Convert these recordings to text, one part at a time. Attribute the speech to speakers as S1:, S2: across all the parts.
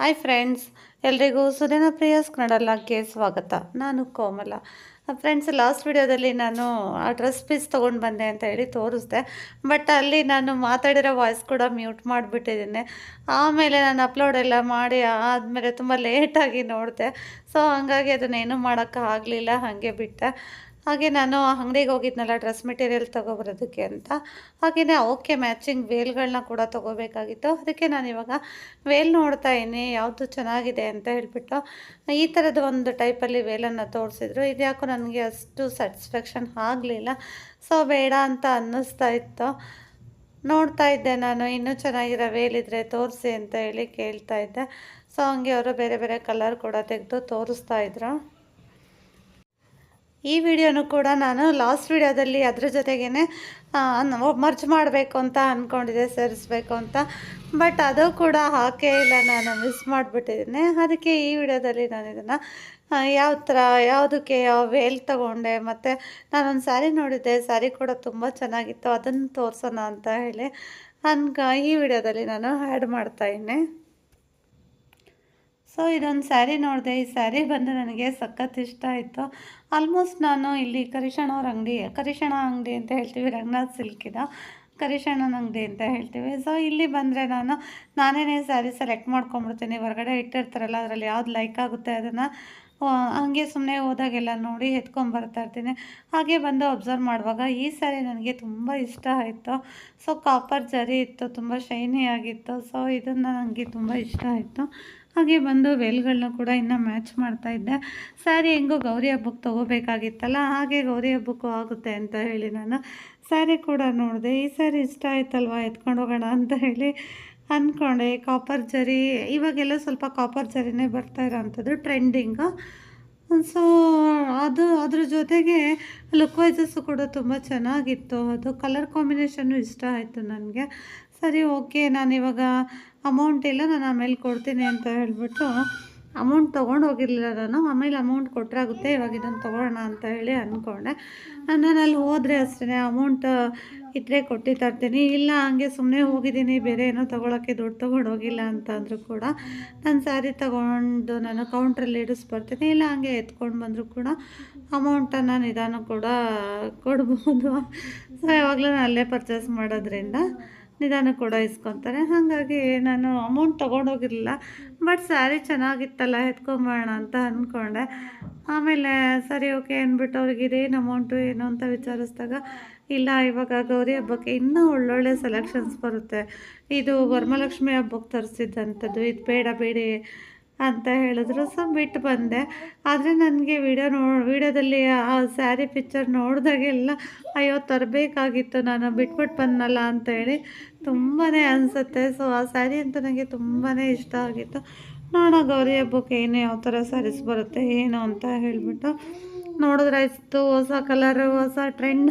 S1: Hi friends ಎಲ್ರಿಗೂ ಸುದಿನ ಪ್ರಿಯಾಸ್ ಕನ್ನಡ ಸ್ವಾಗತ. ನಾನು ಕೋಮಲ. ಫ್ರೆಂಡ್ಸ್ ಲಾಸ್ಟ್ ವಿಡಿಯೋದಲ್ಲಿ ನಾನು ಆ ಡ್ರೆಸ್ ಪೀಸ್ ತೊಗೊಂಡು ಬಂದೆ ಅಂತ ಹೇಳಿ ತೋರಿಸ್ದೆ. ಬಟ್ ಅಲ್ಲಿ ನಾನು ಮಾತಾಡಿರೋ ವಾಯ್ಸ್ ಕೂಡ ಮ್ಯೂಟ್ ಮಾಡಿಬಿಟ್ಟಿದ್ದೀನಿ. ಆಮೇಲೆ ನಾನು ಅಪ್ಲೋಡ್ ಎಲ್ಲ ಮಾಡಿ ಆದಮೇಲೆ ತುಂಬ ಲೇಟಾಗಿ ನೋಡಿದೆ. ಸೊ ಹಾಗಾಗಿ ಅದನ್ನೇನು ಮಾಡೋಕ್ಕಾಗಲಿಲ್ಲ, ಹಾಗೆ ಬಿಟ್ಟೆ. ಹಾಗೆ ನಾನು ಅಂಗಡಿಗೆ ಹೋಗಿದ್ನಲ್ಲ ಡ್ರೆಸ್ ಮೆಟೀರಿಯಲ್ ತೊಗೊಬರೋದಕ್ಕೆ ಅಂತ. ಹಾಗೆಯೇ ಓಕೆ ಮ್ಯಾಚಿಂಗ್ ವೇಲ್ಗಳನ್ನ ಕೂಡ ತೊಗೋಬೇಕಾಗಿತ್ತು. ಅದಕ್ಕೆ ನಾನು ಇವಾಗ ವೇಲ್ ನೋಡ್ತಾ ಇದ್ದೀನಿ, ಯಾವುದು ಚೆನ್ನಾಗಿದೆ ಅಂತ ಹೇಳಿಬಿಟ್ಟು. ಈ ಥರದ ಒಂದು ಟೈಪಲ್ಲಿ ವೇಲನ್ನು ತೋರಿಸಿದ್ರು. ಇದು ಯಾಕೋ ನನಗೆ ಅಷ್ಟು ಸ್ಯಾಟಿಸ್ಫ್ಯಾಕ್ಷನ್ ಆಗಲಿಲ್ಲ. ಸೊ ಬೇಡ ಅಂತ ಅನ್ನಿಸ್ತಾ ಇತ್ತು. ನೋಡ್ತಾ ಇದ್ದೆ ನಾನು, ಇನ್ನೂ ಚೆನ್ನಾಗಿರೋ ವೇಲಿದ್ರೆ ತೋರಿಸಿ ಅಂತ ಹೇಳಿ ಕೇಳ್ತಾ ಇದ್ದೆ. ಸೊ ಹಂಗೆ ಅವರು ಬೇರೆ ಬೇರೆ ಕಲರ್ ಕೂಡ ತೆಗೆದು ತೋರಿಸ್ತಾ ಇದ್ರು. ಈ ವಿಡಿಯೋನು ಕೂಡ ನಾನು ಲಾಸ್ಟ್ ವಿಡಿಯೋದಲ್ಲಿ ಅದ್ರ ಜೊತೆಗೇ ಮರ್ಜ್ ಮಾಡಬೇಕು ಅಂತ ಅಂದ್ಕೊಂಡಿದ್ದೆ ಸೇರಿಸ್ಬೇಕು ಅಂತ. ಬಟ್ ಅದು ಕೂಡ ಹಾಕೇ ಇಲ್ಲ, ನಾನು ಮಿಸ್ ಮಾಡಿಬಿಟ್ಟಿದ್ದೀನಿ. ಅದಕ್ಕೆ ಈ ವಿಡಿಯೋದಲ್ಲಿ ನಾನು ಇದನ್ನು ಯಾವ ಥರ ಯಾವುದಕ್ಕೆ, ಯಾವ ವೇಲ್ ತೊಗೊಂಡೆ, ಮತ್ತು ನಾನೊಂದು ಸ್ಯಾರಿ ನೋಡಿದ್ದೆ ಸ್ಯಾರಿ ಕೂಡ ತುಂಬ ಚೆನ್ನಾಗಿತ್ತು, ಅದನ್ನು ತೋರಿಸೋಣ ಅಂತ ಹೇಳಿ ಅನ್ಕ ಈ ವಿಡಿಯೋದಲ್ಲಿ ನಾನು ಆ್ಯಡ್ ಮಾಡ್ತಾಯಿದ್ದೆ ಸೊ, ಇದೊಂದು ಸ್ಯಾರಿ ನೋಡಿದೆ, ಈ ಸ್ಯಾರಿ ಬಂದು ನನಗೆ ಸಖತ್ ಇಷ್ಟ ಆಯಿತು. ಆಲ್ಮೋಸ್ಟ್ ನಾನು ಇಲ್ಲಿ ಕರಿಶಣ್ಣವ್ರ ಅಂಗಡಿ ಕರಿಶಣ ಅಂಗಡಿ ಅಂತ ಹೇಳ್ತೀವಿ, ರಂಗನಾಥ್ ಸಿಲ್ಕಿದ ಕರಿಶಣ್ಣನ ಅಂಗಡಿ ಅಂತ ಹೇಳ್ತೀವಿ. ಸೊ, ಇಲ್ಲಿ ಬಂದರೆ ನಾನು ನಾನೇ ಸ್ಯಾರಿ ಸೆಲೆಕ್ಟ್ ಮಾಡ್ಕೊಂಬಿಡ್ತೀನಿ ಹೊರಗಡೆ ಇಟ್ಟಿರ್ತಾರಲ್ಲ, ಅದರಲ್ಲಿ ಯಾವ್ದು ಲೈಕ್ ಆಗುತ್ತೆ ಅದನ್ನು ಹಂಗೆ ಸುಮ್ಮನೆ ಹೋದಾಗೆಲ್ಲ ನೋಡಿ ಎತ್ಕೊಂಬರ್ತಾ ಇರ್ತೀನಿ. ಹಾಗೆ ಬಂದು ಅಬ್ಸರ್ವ್ ಮಾಡುವಾಗ ಈ ಸ್ಯಾರಿ ನನಗೆ ತುಂಬ ಇಷ್ಟ ಆಯಿತು. ಸೊ, ಕಾಪರ್ ಜರಿ ಇತ್ತು, ತುಂಬ ಶೈನಿ ಆಗಿತ್ತು ಸೊ, ಇದನ್ನು ನನಗೆ ತುಂಬ ಇಷ್ಟ ಆಯಿತು. ಹಾಗೆ ಬಂದು ವೇಲ್ಗಳನ್ನ ಕೂಡ ಇನ್ನೂ ಮ್ಯಾಚ್ ಮಾಡ್ತಾ ಇದ್ದೆ. ಸ್ಯಾರಿ ಹೆಂಗೋ ಗೌರಿ ಹಬ್ಬಕ್ಕೆ ತೊಗೋಬೇಕಾಗಿತ್ತಲ್ಲ, ಹಾಗೆ ಗೌರಿ ಹಬ್ಬಕ್ಕೂ ಆಗುತ್ತೆ ಅಂತ ಹೇಳಿ ನಾನು ಸ್ಯಾರಿ ಕೂಡ ನೋಡಿದೆ. ಈ ಸ್ಯಾರಿ ಇಷ್ಟ ಆಯ್ತಲ್ವಾ, ಎತ್ಕೊಂಡು ಹೋಗೋಣ ಅಂತ ಹೇಳಿ ಅಂದ್ಕೊಂಡೆ ಕಾಪರ್ ಜರಿ ಇವಾಗೆಲ್ಲ ಸ್ವಲ್ಪ ಕಾಪರ್ ಜರಿನೇ ಬರ್ತಾ ಇರೋವಂಥದ್ದು ಟ್ರೆಂಡಿಂಗು ಸೊ ಅದು, ಅದ್ರ ಜೊತೆಗೆ ಲುಕ್ ವೈಸಸ್ಸು ಕೂಡ ತುಂಬ ಚೆನ್ನಾಗಿತ್ತು. ಅದು ಕಲರ್ ಕಾಂಬಿನೇಷನ್ನು ಇಷ್ಟ ಆಯಿತು ನನಗೆ. ಸರಿ ಓಕೆ ನಾನಿವಾಗ ಅಮೌಂಟ್ ಇಲ್ಲ, ನಾನು ಆಮೇಲೆ ಕೊಡ್ತೀನಿ ಅಂತ ಹೇಳಿಬಿಟ್ಟು ಅಮೌಂಟ್ ತೊಗೊಂಡು ಹೋಗಿರಲಿಲ್ಲ ನಾನು. ಆಮೇಲೆ ಅಮೌಂಟ್ ಕೊಟ್ಟರಾಗುತ್ತೆ ಇವಾಗ ಇದನ್ನು ತೊಗೊಳ್ಳೋಣ ಅಂತ ಹೇಳಿ ಅಂದ್ಕೊಂಡೆ ನಾನು ಅಲ್ಲಿ ಹೋದರೆ ಅಷ್ಟೇ ಅಮೌಂಟ್ ಇಟ್ಟರೆ ಕೊಟ್ಟು ತರ್ತೀನಿ. ಇಲ್ಲ, ಹಂಗೆ ಸುಮ್ಮನೆ ಹೋಗಿದ್ದೀನಿ, ಬೇರೆ ಏನೋ ತೊಗೊಳಕ್ಕೆ ದುಡ್ಡು ತೊಗೊಂಡು ಹೋಗಿಲ್ಲ ಅಂತ ಅಂದರೂ ಕೂಡ ನಾನು ಸ್ಯಾರಿ ತೊಗೊಂಡು ನಾನು ಕೌಂಟ್ರಲ್ಲಿ ಇಡಿಸ್ಬರ್ತೀನಿ ಇಲ್ಲ, ಹಂಗೆ ಎತ್ಕೊಂಡು ಬಂದರೂ ಕೂಡ ಅಮೌಂಟನ್ನು ನಿಧಾನ ಕೂಡ ಕೊಡ್ಬೋದು. ಸೊ ಯಾವಾಗಲೂ ನಾನು ಅಲ್ಲೇ ಪರ್ಚೇಸ್ ಮಾಡೋದ್ರಿಂದ. ನಿಧಾನ ಕೂಡ ಇಸ್ಕೊತಾರೆ. ಹಾಗಾಗಿ ನಾನು ಅಮೌಂಟ್ ತೊಗೊಂಡೋಗಿರಲಿಲ್ಲ ಬಟ್ ಸ್ಯಾರಿ ಚೆನ್ನಾಗಿತ್ತಲ್ಲ ಎತ್ಕೊಂಬೋಣ ಅಂತ ಅಂದ್ಕೊಂಡೆ ಆಮೇಲೆ ಸರಿ ಓಕೆ ಅಂದ್ಬಿಟ್ಟು ಅವ್ರಿಗೆ ಇದೇನು ಅಮೌಂಟು ಏನು ಅಂತ ವಿಚಾರಿಸಿದಾಗ, ಇಲ್ಲ, ಇವಾಗ ಗೌರಿ ಹಬ್ಬಕ್ಕೆ ಇನ್ನೂ ಒಳ್ಳೊಳ್ಳೆ ಸೆಲೆಕ್ಷನ್ಸ್ ಬರುತ್ತೆ. ಇದು ವರಮಲಕ್ಷ್ಮಿ ಹಬ್ಬಕ್ಕೆ ತರಿಸಿದ್ದಂಥದ್ದು. ಇದು ಬೇಡ, ಬೇಡಿ ಅಂತ ಹೇಳಿದ್ರು. ಸೊ ಬಿಟ್ಟು ಬಂದೆ. ಆದರೆ ನನಗೆ ವಿಡಿಯೋ ನೋ, ವಿಡಿಯೋದಲ್ಲಿ ಆ ಸ್ಯಾರಿ ಪಿಕ್ಚರ್ ನೋಡಿದಾಗೆಲ್ಲ ಅಯ್ಯೋ ತರಬೇಕಾಗಿತ್ತು, ನಾನು ಬಿಟ್ಬಿಟ್ಟು ಬಂದನಲ್ಲ ಅಂತೇಳಿ ತುಂಬಾ ಅನಿಸುತ್ತೆ. ಸೊ ಆ ಸ್ಯಾರಿ ಅಂತ ನನಗೆ ತುಂಬಾ ಇಷ್ಟ ಆಗಿತ್ತು. ನೋಡೋ ಗೌರಿ ಹಬ್ಬಕ್ಕೆ ಏನು ಯಾವ ಥರ ಸ್ಯಾರೀಸ್ ಬರುತ್ತೆ, ಏನು ಅಂತ ಹೇಳಿಬಿಟ್ಟು ನೋಡಿದ್ರೆ ಇಷ್ಟು ಹೊಸ ಕಲರು, ಹೊಸ ಟ್ರೆಂಡ್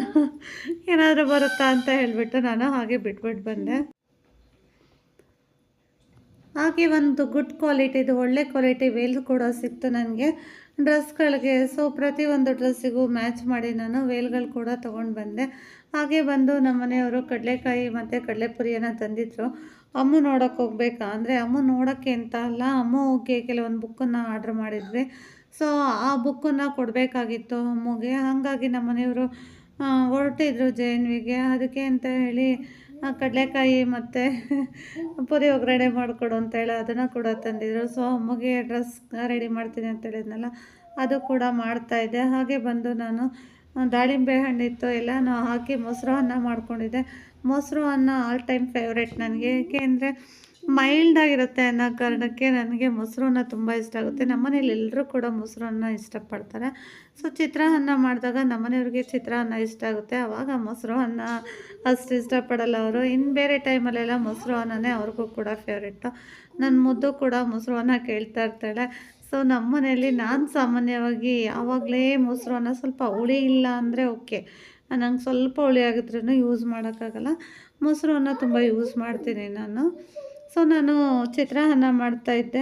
S1: ಏನಾದರೂ ಬರುತ್ತಾ ಅಂತ ಹೇಳಿಬಿಟ್ಟು ನಾನು ಹಾಗೆ ಬಿಟ್ಬಿಟ್ಟು ಬಂದೆ. ಹಾಗೆ ಒಂದು ಗುಡ್ ಕ್ವಾಲಿಟಿದು ಒಳ್ಳೆ ಕ್ವಾಲಿಟಿ ವೇಲ್ ಕೂಡ ಸಿಕ್ತು ನನಗೆ. ಡ್ರೆಸ್ಗಳಿಗೆ ಸೊ ಪ್ರತಿಯೊಂದು ಡ್ರೆಸ್ಸಿಗೂ ಮ್ಯಾಚ್ ಮಾಡಿ ನಾನು ವೇಲ್ಗಳು ಕೂಡ ತೊಗೊಂಡು ಬಂದೆ. ಹಾಗೆ ಬಂದು ನಮ್ಮ ಮನೆಯವರು ಕಡಲೆಕಾಯಿ ಮತ್ತು ಕಡಲೆಪುರಿಯನ್ನು ತಂದಿದ್ರು. ಅಮ್ಮ ನೋಡೋಕೆ ಹೋಗ್ಬೇಕಾ? ಅಂದರೆ ಅಮ್ಮ ನೋಡೋಕ್ಕೆ ಅಂತ ಅಲ್ಲ, ಅಮ್ಮ ಹೋಗಿ ಕೆಲವೊಂದು ಬುಕ್ಕನ್ನು ಆರ್ಡ್ರ್ ಮಾಡಿದ್ವಿ. ಸೊ ಆ ಬುಕ್ಕನ್ನು ಕೊಡಬೇಕಾಗಿತ್ತು ಅಮ್ಮಗೆ. ಹಾಗಾಗಿ ನಮ್ಮ ಮನೆಯವರು ಹೊರಟಿದ್ರು ಜೆ ವಿಗೆ. ಅದಕ್ಕೆ ಅಂತ ಹೇಳಿ ಕಡಲೆಕಾಯಿ ಮತ್ತು ಪುರಿ ಒಗ್ಗರಣೆ ಮಾಡಿಕೊಡು ಅಂತೇಳಿ ಅದನ್ನು ಕೂಡ ತಂದಿದ್ರು. ಸೊ ಅಮ್ಮಗೆ ಡ್ರೆಸ್ ರೆಡಿ ಮಾಡ್ತೀನಿ ಅಂತ ಹೇಳಿದ್ನಲ್ಲ, ಅದು ಕೂಡ ಮಾಡ್ತಾಯಿದ್ದೆ ಹಾಗೆ ಬಂದು ನಾನು ದಾಳಿಂಬೆ ಹಣ್ಣಿತ್ತು, ಎಲ್ಲನೂ ಹಾಕಿ ಮೊಸರು ಅನ್ನ ಮಾಡಿಕೊಂಡಿದ್ದೆ. ಮೊಸರು ಅನ್ನ ಆಲ್ ಟೈಮ್ ಫೇವ್ರೇಟ್ ನನಗೆ. ಏಕೆ ಅಂದರೆ ಮೈಲ್ಡಾಗಿರುತ್ತೆ ಅನ್ನೋ ಕಾರಣಕ್ಕೆ ನನಗೆ ಮೊಸರನ್ನ ತುಂಬ ಇಷ್ಟ ಆಗುತ್ತೆ. ನಮ್ಮನೇಲಿ ಎಲ್ಲರೂ ಕೂಡ ಮೊಸರನ್ನ ಇಷ್ಟಪಡ್ತಾರೆ. ಸೊ ಚಿತ್ರಾನ್ನ ಮಾಡಿದಾಗ ನಮ್ಮನೆಯವ್ರಿಗೆ ಚಿತ್ರಾನ್ನ ಇಷ್ಟ ಆಗುತ್ತೆ. ಆವಾಗ ಮೊಸರು ಅನ್ನ ಅಷ್ಟು ಇಷ್ಟಪಡಲ್ಲ ಅವರು. ಇನ್ನು ಬೇರೆ ಟೈಮಲ್ಲೆಲ್ಲ ಮೊಸರು ಅನ್ನನೇ ಅವ್ರಿಗೂ ಕೂಡ ಫೇವ್ರೇಟು ನನ್ನ ಮುದ್ದು ಕೂಡ ಮೊಸರು ಅನ್ನ ಕೇಳ್ತಾ ಇರ್ತಾಳೆ. ಸೊ ನಮ್ಮ ಮನೆಯಲ್ಲಿ ನಾನು ಸಾಮಾನ್ಯವಾಗಿ ಯಾವಾಗಲೇ ಮೊಸರನ್ನ ಅನ್ನ ಸ್ವಲ್ಪ ಹುಳಿ ಇಲ್ಲ ಅಂದರೆ ಓಕೆ. ನಂಗೆ ಸ್ವಲ್ಪ ಹುಳಿ ಆಗಿದ್ರೂ ಯೂಸ್ ಮಾಡೋಕ್ಕಾಗಲ್ಲ. ಮೊಸರನ್ನ ತುಂಬ ಯೂಸ್ ಮಾಡ್ತೀನಿ ನಾನು. ಸೊ ನಾನು ಚಿತ್ರಾನ್ನ ಮಾಡ್ತಾಯಿದ್ದೆ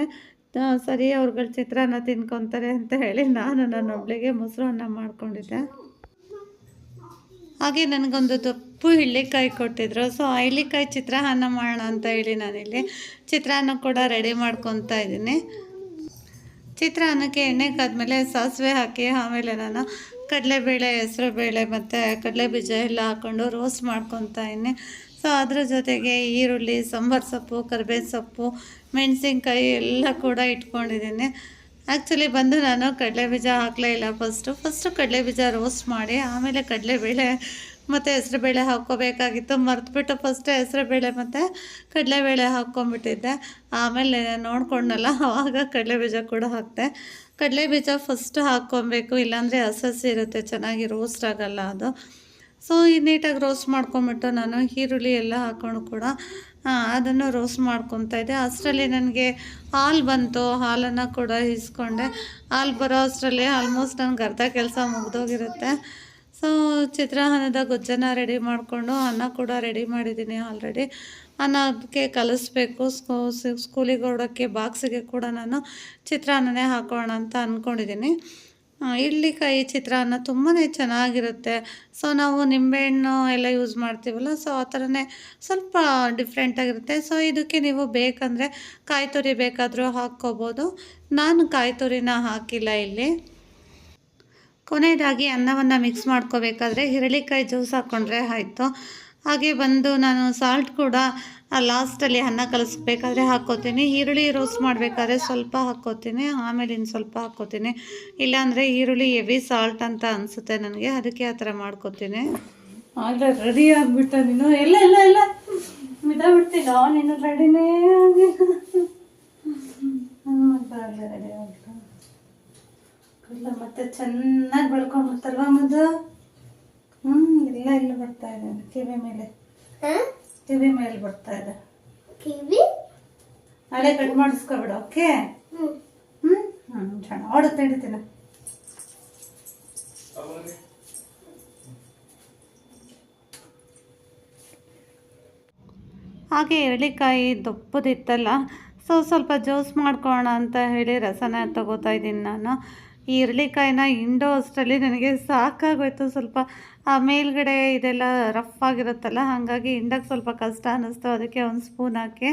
S1: ಸರಿ ಅವ್ರುಗಳು ಚಿತ್ರಾನ್ನ ತಿನ್ಕೊತಾರೆ ಅಂತ ಹೇಳಿ ನಾನು ನನ್ನ ಒಬ್ಳಿಗೆ ಮೊಸರು ಅನ್ನ ಮಾಡ್ಕೊಂಡಿದ್ದೆ. ಹಾಗೆ ನನಗೊಂದು ದಪ್ಪು ಇಳ್ಳಿಕಾಯಿ ಕೊಟ್ಟಿದ್ರು. ಸೊ ಆ ಇಳ್ಳಿಕಾಯಿ ಚಿತ್ರಾನ್ನ ಮಾಡೋಣ ಅಂತ ಹೇಳಿ ನಾನಿಲ್ಲಿ ಚಿತ್ರಾನ್ನ ಕೂಡ ರೆಡಿ ಮಾಡ್ಕೊತಾ ಇದ್ದೀನಿ. ಚಿತ್ರಾನ್ನಕ್ಕೆ ಎಣ್ಣೆ ಕಾದ್ಮೇಲೆ ಸಾಸಿವೆ ಹಾಕಿ ಆಮೇಲೆ ನಾನು ಕಡಲೆಬೇಳೆ ಹೆಸರುಬೇಳೆ ಮತ್ತು ಕಡಲೆ ಬೀಜ ಎಲ್ಲ ಹಾಕ್ಕೊಂಡು ರೋಸ್ಟ್ ಮಾಡ್ಕೊತಾ ಇದ್ದೀನಿ. ಸೊ ಅದರ ಜೊತೆಗೆ ಈರುಳ್ಳಿ, ಸಾಂಬಾರು ಸೊಪ್ಪು ಕರ್ಬೇವು ಸೊಪ್ಪು, ಮೆಣಸಿನ್ಕಾಯಿ ಎಲ್ಲ ಕೂಡ ಇಟ್ಕೊಂಡಿದ್ದೀನಿ. ಆ್ಯಕ್ಚುಲಿ ಬಂದು ನಾನು ಕಡಲೆ ಬೀಜ ಹಾಕಲೇ ಇಲ್ಲ ಫಸ್ಟು ಫಸ್ಟು ಕಡಲೆ ಬೀಜ ರೋಸ್ಟ್ ಮಾಡಿ, ಆಮೇಲೆ ಕಡಲೆಬೇಳೆ ಮತ್ತು ಹೆಸರುಬೇಳೆ ಹಾಕ್ಕೋಬೇಕಾಗಿತ್ತು. ಮರೆತುಬಿಟ್ಟು ಫಸ್ಟೇ ಹೆಸರುಬೇಳೆ ಮತ್ತು ಕಡಲೆಬೇಳೆ ಹಾಕ್ಕೊಂಬಿಟ್ಟಿದ್ದೆ ಆಮೇಲೆ ನೋಡ್ಕೊಂಡಲ್ಲ ಆವಾಗ ಕಡಲೆಬೀಜ ಕೂಡ ಹಾಕಿದೆ. ಕಡಲೆ ಬೀಜ ಫಸ್ಟ್ ಹಾಕ್ಕೊಬೇಕು, ಇಲ್ಲಾಂದರೆ ಹಸಸಿ ಇರುತ್ತೆ, ಚೆನ್ನಾಗಿ ರೋಸ್ಟ್ ಆಗೋಲ್ಲ ಅದು. ಸೊ ಈ ನೀಟಾಗಿ ರೋಸ್ಟ್ ಮಾಡ್ಕೊಂಬಿಟ್ಟು ನಾನು ಈರುಳ್ಳಿ ಎಲ್ಲ ಹಾಕೊಂಡು ಕೂಡ ಅದನ್ನು ರೋಸ್ಟ್ ಮಾಡ್ಕೊತಾ ಇದ್ದೆ. ಅಷ್ಟರಲ್ಲಿ ನನಗೆ ಹಾಲು ಬಂತು. ಹಾಲನ್ನು ಕೂಡ ಇಸ್ಕೊಂಡೆ. ಹಾಲು ಬರೋ ಅಷ್ಟರಲ್ಲಿ ಆಲ್ಮೋಸ್ಟ್ ನನಗೆ ಅರ್ಧ ಕೆಲಸ ಮುಗ್ದೋಗಿರುತ್ತೆ. ಸೊ ಚಿತ್ರಾನ್ನದ ಗೊಜ್ಜನ್ನು ರೆಡಿ ಮಾಡಿಕೊಂಡು, ಅನ್ನ ಕೂಡ ರೆಡಿ ಮಾಡಿದ್ದೀನಿ ಆಲ್ರೆಡಿ ಅನ್ನಕ್ಕೆ ಕಲಿಸ್ಬೇಕು. ಸ್ಕೂ, ಸ್ಕೂಲಿಗೆ ಹೊಡೋಕ್ಕೆ ಬಾಕ್ಸಿಗೆ ಕೂಡ ನಾನು ಚಿತ್ರಾನ್ನನೇ ಹಾಕೋಣ ಅಂತ ಅಂದ್ಕೊಂಡಿದ್ದೀನಿ ಇಡ್ಲಿಕಾಯಿ ಚಿತ್ರಾನ್ನ ತುಂಬಾ ಚೆನ್ನಾಗಿರುತ್ತೆ. ಸೊ ನಾವು ನಿಂಬೆಹಣ್ಣು ಎಲ್ಲ ಯೂಸ್ ಮಾಡ್ತೀವಲ್ಲ ಸೊ ಆ ಥರನೇ ಸ್ವಲ್ಪ ಡಿಫ್ರೆಂಟಾಗಿರುತ್ತೆ ಸೊ ಇದಕ್ಕೆ ನೀವು ಬೇಕಂದರೆ ಕಾಯಿ ತುರಿ ಬೇಕಾದರೂ ಹಾಕ್ಕೋಬೋದು. ನಾನು ಕಾಯಿ ತುರಿನ ಹಾಕಿಲ್ಲ ಇಲ್ಲಿ. ಕೊನೆಯದಾಗಿ ಅನ್ನವನ್ನು ಮಿಕ್ಸ್ ಮಾಡ್ಕೋಬೇಕಾದ್ರೆ ಹಿರಳಿಕಾಯಿ ಜ್ಯೂಸ್ ಹಾಕ್ಕೊಂಡ್ರೆ ಆಯಿತು. ಹಾಗೆ ಬಂದು ನಾನು ಸಾಲ್ಟ್ ಕೂಡ ಲಾಸ್ಟಲ್ಲಿ ಅನ್ನ ಕಲಿಸ್ಬೇಕಾದ್ರೆ ಹಾಕ್ಕೋತೀನಿ. ಈರುಳ್ಳಿ ರೋಸ್ಟ್ ಮಾಡಬೇಕಾದ್ರೆ ಸ್ವಲ್ಪ ಹಾಕ್ಕೋತೀನಿ. ಆಮೇಲೆ ಇನ್ನು ಸ್ವಲ್ಪ ಹಾಕ್ಕೋತೀನಿ. ಇಲ್ಲಾಂದರೆ ಈರುಳ್ಳಿ ಹೆವಿ ಸಾಲ್ಟ್ ಅಂತ ಅನಿಸುತ್ತೆ ನನಗೆ. ಅದಕ್ಕೆ ಆ ಥರ ಮಾಡ್ಕೋತೀನಿ. ಆದರೆ ರೆಡಿ ಆಗಿಬಿಟ್ಟ ನೀನು? ಎಲ್ಲ ಎಲ್ಲ ಎಲ್ಲ. ಬಿಡ್ತಿಲ್ಲ ನೀನು ರೆಡಿನೇ ಇಲ್ಲ, ಮತ್ತೆ ಚೆನ್ನಾಗಿ ಬೆಳ್ಕೊಂಡ್ಬಿಡ್ತಲ್ವಾ ಮದ್ದು ಹ್ಞೂ ಇಲ್ಲ ಇಲ್ಲ ಬರ್ತಾ ಇದೆ. ಕಿವಿ ಮೇಲೆ. ಕಿವಿ ಮೇಲೆ ಬರ್ತಾ ಇದೆ.
S2: ಕಿವಿ?
S1: ಹಳೆ ಕಟ್ ಮಾಡಿಸ್ಕೊಬಿಡ ಓಕೆ? ಹ್ಞೂ ಹ್ಞೂ ಚೆನ್ನಾಗಿ ಆಡುತ್ತೆ ಹಿಡಿತೀನಿ ಹಾಗೆ ಎಳ್ಳಿಕಾಯಿ ದಪ್ಪದಿತ್ತಲ್ಲ ಸೊ ಸ್ವಲ್ಪ ಜ್ಯೂಸ್ ಮಾಡ್ಕೊಳ್ಳೋಣ ಅಂತ ಹೇಳಿ ರಸನ ತಗೋತಾ ಇದ್ದೀನಿ ನಾನು. ಈ ಹುರುಳಿಕಾಯಿನ ಇಂಡೋ ಅಷ್ಟರಲ್ಲಿ ನನಗೆ ಸಾಕಾಗೋಯ್ತು. ಸ್ವಲ್ಪ ಆ ಮೇಲ್ಗಡೆ ಇದೆಲ್ಲ ರಫ್ ಆಗಿರುತ್ತಲ್ಲ, ಹಾಗಾಗಿ ಹಿಂಡಕ್ಕೆ ಸ್ವಲ್ಪ ಕಷ್ಟ ಅನ್ನಿಸ್ತು. ಅದಕ್ಕೆ ಒಂದು ಸ್ಪೂನ್ ಹಾಕಿ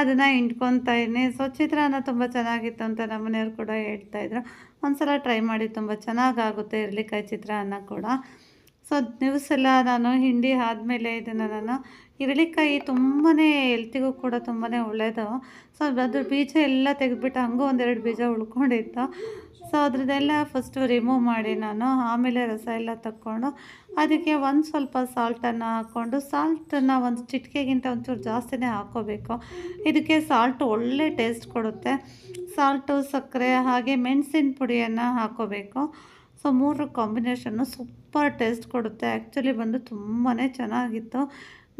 S1: ಅದನ್ನು ಹಿಂಡ್ಕೊತಾ ಇದ್ದೀನಿ ಸೊ ಚಿತ್ರಾನ್ನ ತುಂಬ ಚೆನ್ನಾಗಿತ್ತು ಅಂತ ನಮ್ಮ ಮನೆಯವ್ರು ಕೂಡ ಹೇಳ್ತಾಯಿದ್ರು ಒಂದ್ಸಲ ಟ್ರೈ ಮಾಡಿ ತುಂಬ ಚೆನ್ನಾಗಾಗುತ್ತೆ ಇರಳಿಕಾಯಿ ಚಿತ್ರಾನ್ನ ಕೂಡ. ಸೊ ನ್ಯೂಸ್ ಎಲ್ಲ ನಾನು ಹಿಂಡಿ ಆದಮೇಲೆ ಇದನ್ನು ನಾನು ಇರಳಿಕಾಯಿ ತುಂಬಾ ಎಲ್ತಿಗೂ ಕೂಡ ತುಂಬಾ ಒಳ್ಳೆಯದು ಸೊ ಅದ್ರ ಬೀಜ ಎಲ್ಲ ತೆಗೆದ್ಬಿಟ್ಟು ಹಂಗೂ ಒಂದೆರಡು ಬೀಜ ಉಳ್ಕೊಂಡಿತ್ತು. ಸೊ ಅದ್ರದ್ದೆಲ್ಲ ಫಸ್ಟು ರಿಮೂವ್ ಮಾಡಿ ನಾನು ಆಮೇಲೆ ರಸ ಎಲ್ಲ ತಕ್ಕೊಂಡು ಅದಕ್ಕೆ ಒಂದು ಸ್ವಲ್ಪ ಸಾಲ್ಟನ್ನು ಹಾಕ್ಕೊಂಡು ಸಾಲ್ಟನ್ನು ಒಂದು ಚಿಟಿಕೆಗಿಂತ ಒಂಚೂರು ಜಾಸ್ತಿನೇ ಹಾಕ್ಕೋಬೇಕು ಇದಕ್ಕೆ ಸಾಲ್ಟ್ ಒಳ್ಳೆ ಟೇಸ್ಟ್ ಕೊಡುತ್ತೆ. ಸಾಲ್ಟು ಸಕ್ಕರೆ ಹಾಗೆ ಮೆಣಸಿನ ಪುಡಿಯನ್ನು ಹಾಕ್ಕೋಬೇಕು ಸೊ ಮೂರು ಕಾಂಬಿನೇಷನ್ನು ಸೂಪರ್ ಟೇಸ್ಟ್ ಕೊಡುತ್ತೆ. ಆ್ಯಕ್ಚುಲಿ ಬಂದು ತುಂಬಾ ಚೆನ್ನಾಗಿತ್ತು.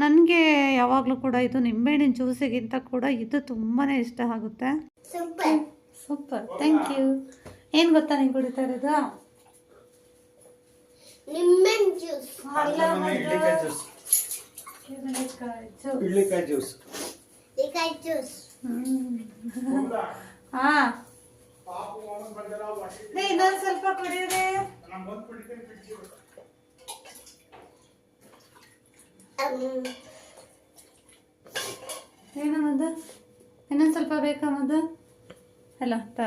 S1: ನನಗೆ ಯಾವಾಗಲೂ ಕೂಡ ಇದು ನಿಂಬೆಹಣ್ಣಿನ ಜ್ಯೂಸಿಗಿಂತ ಕೂಡ ಇದು ತುಂಬಾ ಇಷ್ಟ ಆಗುತ್ತೆ.
S2: ಸೂಪರ್
S1: ಸೂಪರ್ ಥ್ಯಾಂಕ್ ಯು ಏನು ಗೊತ್ತಾ ನೀನು ಕುಡಿತಾ ಇರೋದು?
S2: ನಿಂಬೆಹಣ್ಣು ಜ್ಯೂಸ್
S3: ಇಡ್ಲಿಕಾಯಿ ಜ್ಯೂಸ್. ಇಡ್ಲಿಕಾಯಿ ಜ್ಯೂಸ್.
S1: ಹಾ. ನೀ ಇನ್ನೊಂದು ಸ್ವಲ್ಪ ಕುಡಿಯೋದೆ ಏನಮ್ಮ ಮದ್ದು? ಇನ್ನೊಂದು ಸ್ವಲ್ಪ ಬೇಕಾ ಮದ್ದು? ಅಲ್ಲ ತಾ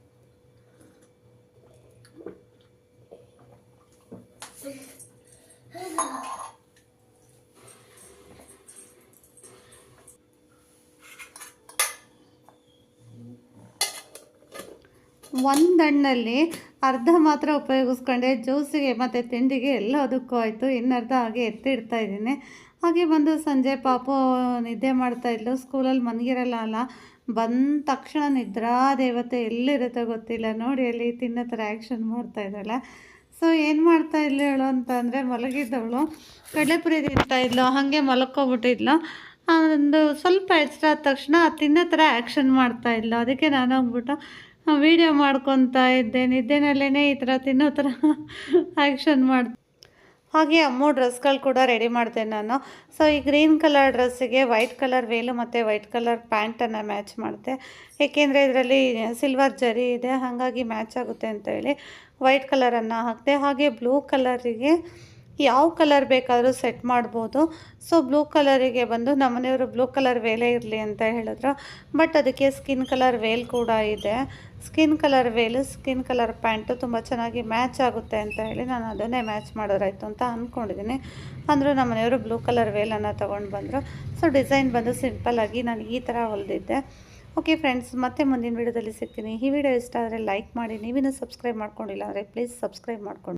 S1: ಒಂದು ಹಣ್ಣಲ್ಲಿ ಅರ್ಧ ಮಾತ್ರ ಉಪಯೋಗಿಸ್ಕೊಂಡೆ. ಜ್ಯೂಸಿಗೆ ಮತ್ತು ತಿಂಡಿಗೆ ಎಲ್ಲದಕ್ಕೂ ಆಯಿತು. ಇನ್ನರ್ಧ ಹಾಗೆ ಎತ್ತಿಡ್ತಾ ಇದ್ದೀನಿ. ಹಾಗೆ ಬಂದು ಸಂಜೆ ಪಾಪು ನಿದ್ದೆ ಮಾಡ್ತಾ ಇದ್ಲು. ಸ್ಕೂಲಲ್ಲಿ ಮನಗಿರಲ್ಲ ಅಲ್ಲ. ಬಂದ ತಕ್ಷಣ ನಿದ್ರಾ ದೇವತೆ ಎಲ್ಲಿರುತ್ತೋ ಗೊತ್ತಿಲ್ಲ. ನೋಡಿ ಅಲ್ಲಿ ತಿನ್ನೋ ಥರ ಆ್ಯಕ್ಷನ್ ಮಾಡ್ತಾ ಇದ್ದಾಳೆ. ಸೊ, ಏನು ಮಾಡ್ತಾ ಇದ್ಲು ಹೇಳು ಅಂತ ಅಂದರೆ ಮಲಗಿದ್ದವಳು. ಕಡಲೆಪುರಿ ತಿಂತಾ ಇದ್ಲು. ಹಾಗೆ ಮಲ್ಕೊಬಿಟ್ಟಿದ್ಲು. ಒಂದು ಸ್ವಲ್ಪ ಎಚ್ಚರ ತಕ್ಷಣ ತಿನ್ನೋ ಥರ ಆ್ಯಕ್ಷನ್ ಮಾಡ್ತಾ ಇದ್ಲು. ಅದಕ್ಕೆ ನಾನು ಹೋಗ್ಬಿಟ್ಟು ವೀಡಿಯೋ ಮಾಡ್ಕೊತಾ ಇದ್ದೆ. ನಿದ್ದೆನಲ್ಲೇ ಈ ಥರ ತಿನ್ನೋ ಥರ ಆ್ಯಕ್ಷನ್ ಮಾಡಿ ಹಾಗೆ ಅಮ್ಮು ಡ್ರೆಸ್ಗಳು ಕೂಡ ರೆಡಿ ಮಾಡಿದೆ ನಾನು. ಸೊ ಈ ಗ್ರೀನ್ ಕಲರ್ ಡ್ರೆಸ್ಸಿಗೆ ವೈಟ್ ಕಲರ್ ವೇಲು ಮತ್ತು ವೈಟ್ ಕಲರ್ ಪ್ಯಾಂಟನ್ನು ಮ್ಯಾಚ್ ಮಾಡಿದೆ. ಏಕೆಂದರೆ ಇದರಲ್ಲಿ ಸಿಲ್ವರ್ ಜರಿ ಇದೆ, ಹಾಗಾಗಿ ಮ್ಯಾಚ್ ಆಗುತ್ತೆ ಅಂತ ಹೇಳಿ ವೈಟ್ ಕಲರನ್ನು ಹಾಕಿದೆ. ಹಾಗೆ ಬ್ಲೂ ಕಲರಿಗೆ ಯಾವ ಕಲರ್ ಬೇಕಾದರೂ ಸೆಟ್ ಮಾಡ್ಬೋದು. ಸೊ ಬ್ಲೂ ಕಲರಿಗೆ ಬಂದು ನಮ್ಮನೆಯವರು ಬ್ಲೂ ಕಲರ್ ವೇಲೆ ಇರಲಿ ಅಂತ ಹೇಳಿದ್ರು. ಬಟ್ ಅದಕ್ಕೆ ಸ್ಕಿನ್ ಕಲರ್ ವೇಲ್ ಕೂಡ ಇದೆ. Skin colour veil skin colour pant ತುಂಬ ಚೆನ್ನಾಗಿ ಮ್ಯಾಚ್ ಆಗುತ್ತೆ ಅಂತ ಹೇಳಿ ನಾನು ಅದನ್ನೇ ಮ್ಯಾಚ್ ಮಾಡೋರಾಯ್ತು ಅಂತ ಅಂದ್ಕೊಂಡಿದ್ದೀನಿ ಅಂದರೂ ಮನೆಯವರು ಬ್ಲೂ ಕಲರ್ ವೇಲನ್ನು ತೊಗೊಂಡು ಬಂದರು. ಸೊ ಡಿಸೈನ್ ಬಂದು ಸಿಂಪಲ್ಲಾಗಿ ನಾನು ಈ ಥರ ಹೊಲಿದಿದ್ದೆ. ಓಕೆ ಫ್ರೆಂಡ್ಸ್ ಮತ್ತೆ ಮುಂದಿನ ವೀಡಿಯೋದಲ್ಲಿ ಸಿಗ್ತೀನಿ. ಈ ವಿಡಿಯೋ ಇಷ್ಟ ಆದರೆ ಲೈಕ್ ಮಾಡಿ. ನೀವಿನ್ನೂ ಸಬ್ಸ್ಕ್ರೈಬ್ ಮಾಡ್ಕೊಂಡಿಲ್ಲ ಅಂದರೆ ಪ್ಲೀಸ್ ಸಬ್ಸ್ಕ್ರೈಬ್ ಮಾಡ್ಕೊಂಡು.